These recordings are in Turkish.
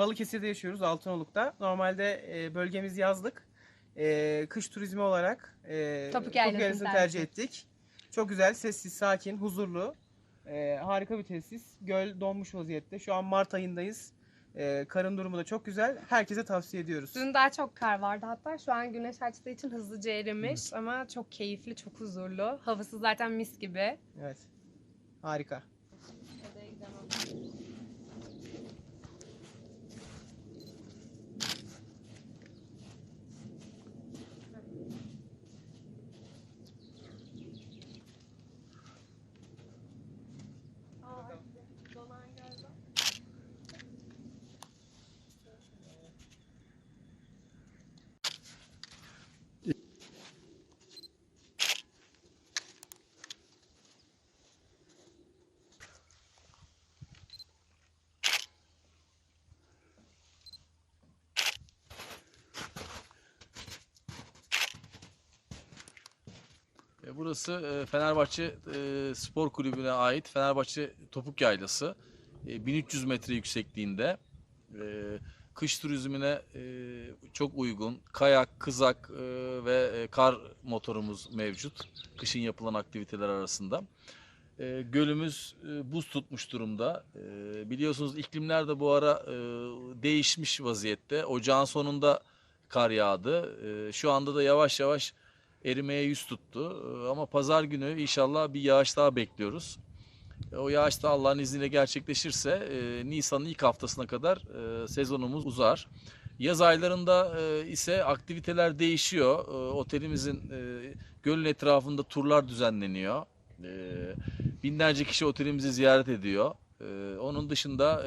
Balıkesir'de yaşıyoruz, Altınoluk'ta. Normalde e, bölgemiz yazlık. E, kış turizmi olarak e, Topuk Yaylası'nı tercih ettik. Çok güzel, sessiz, sakin, huzurlu. E, harika bir tesis. Göl donmuş vaziyette. Şu an Mart ayındayız. E, karın durumu da çok güzel. Herkese tavsiye ediyoruz. Dün daha çok kar vardı hatta şu an güneş açtığı için hızlıca erimiş ama çok keyifli, çok huzurlu. Havası zaten mis gibi. Evet. Harika. Burası e, Fenerbahçe e, Spor Kulübü'ne ait Fenerbahçe Topuk Yaylası. E, 1300 metre yüksekliğinde. E, Kış turizmine e, çok uygun. Kayak, kızak e, ve e, kar motorumuz mevcut. Kışın yapılan aktiviteler arasında. E, Gölümüz e, buz tutmuş durumda. E, Biliyorsunuz iklimler de bu ara e, değişmiş vaziyette. Ocağın sonunda kar yağdı. E, Şu anda da yavaş yavaş erimeye yüz tuttu. Ee, Ama pazar günü inşallah bir yağış daha bekliyoruz. E, O yağış da Allah'ın izniyle gerçekleşirse e, Nisan'ın ilk haftasına kadar e, sezonumuz uzar. Yaz aylarında ise aktiviteler değişiyor. Otelimizin gölün etrafında turlar düzenleniyor. Binlerce kişi otelimizi ziyaret ediyor. Onun dışında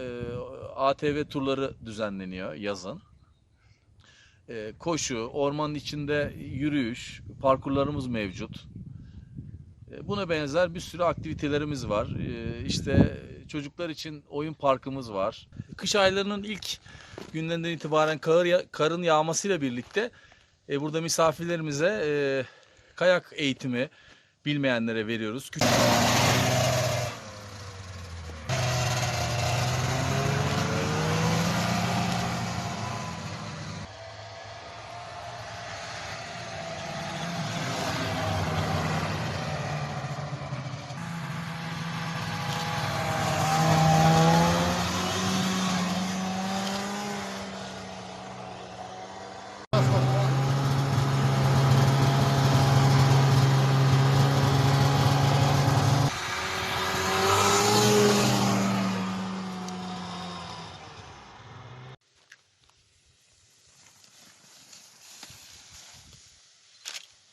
ATV turları düzenleniyor yazın. E, koşu, ormanın içinde yürüyüş, parkurlarımız mevcut. E, buna benzer bir sürü aktivitelerimiz var. E, işte çocuklar için oyun parkımız var. Kış aylarının ilk günlerinden itibaren kar, karın yağmasıyla birlikte e, burada misafirlerimize kayak eğitimi bilmeyenlere veriyoruz. Küçük